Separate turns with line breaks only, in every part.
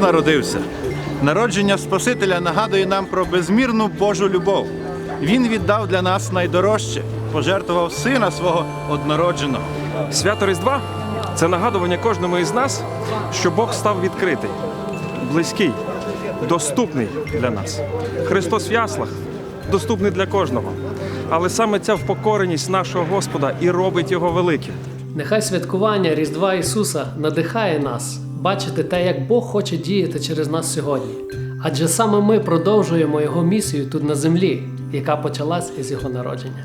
народився. Народження Спасителя нагадує нам про безмірну Божу любов. Він віддав для нас найдорожче, пожертвував сина свого однородженого.
Свято Різдва це нагадування кожному із нас, що Бог став відкритий, близький, доступний для нас. Христос в яслах доступний для кожного. Але саме ця впокореність нашого Господа і робить його великим.
Нехай святкування Різдва Ісуса надихає нас бачити те, як Бог хоче діяти через нас сьогодні. Адже саме ми продовжуємо Його місію тут на землі, яка почалась із Його народження.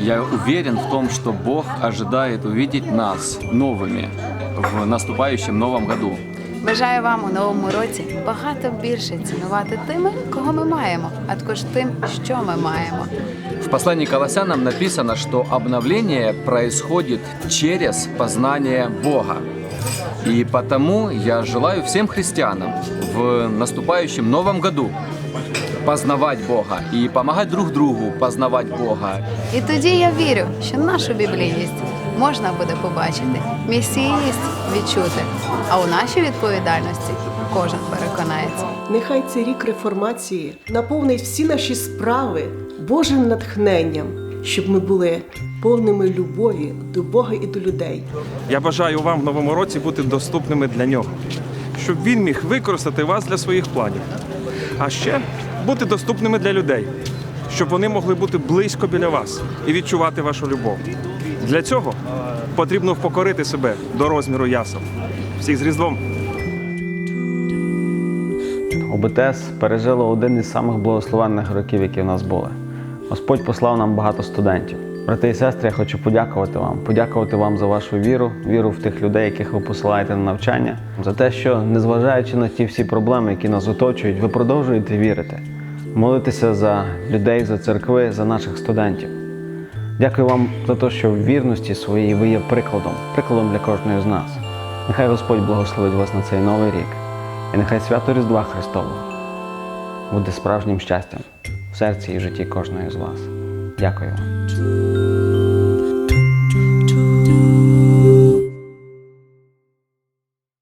Я уверен в том, что Бог ожидает увидеть нас новыми в наступающем новом году.
Бажаю вам у новому році багато більше цінувати тими, кого ми маємо, а також тим, що ми маємо.
В послании к Колоссянам написано, что обновление происходит через познание Бога. И потому я желаю всем христианам в наступающем новом году познавать Бога и помогать друг другу познавать Бога.
І тоді я вірю, що нашу біблійність можна буде побачити, місійність відчути. А у нашій відповідальності кожен переконається.
Нехай цей рік реформації наповнить всі наші справи Божим натхненням, щоб ми були повними любові до Бога і до людей.
Я бажаю вам в новому році бути доступними для нього, щоб він міг використати вас для своїх планів. А ще бути доступними для людей, щоб вони могли бути близько біля вас і відчувати вашу любов. Для цього потрібно впокорити себе до розміру ясел. Всіх з Різдвом!
ОБТС пережило один із самих благословенних років, які в нас були. Господь послав нам багато студентів. Брати і сестри, я хочу подякувати вам, подякувати вам за вашу віру, віру в тих людей, яких ви посилаєте на навчання, за те, що, незважаючи на ті всі проблеми, які нас оточують, ви продовжуєте вірити, молитеся за людей, за церкви, за наших студентів. Дякую вам за те, що в вірності своїй ви є прикладом, прикладом для кожної з нас. Нехай Господь благословить вас на цей новий рік. І нехай свято Різдва Христового буде справжнім щастям в серці і житті кожної з вас. Дякую вам.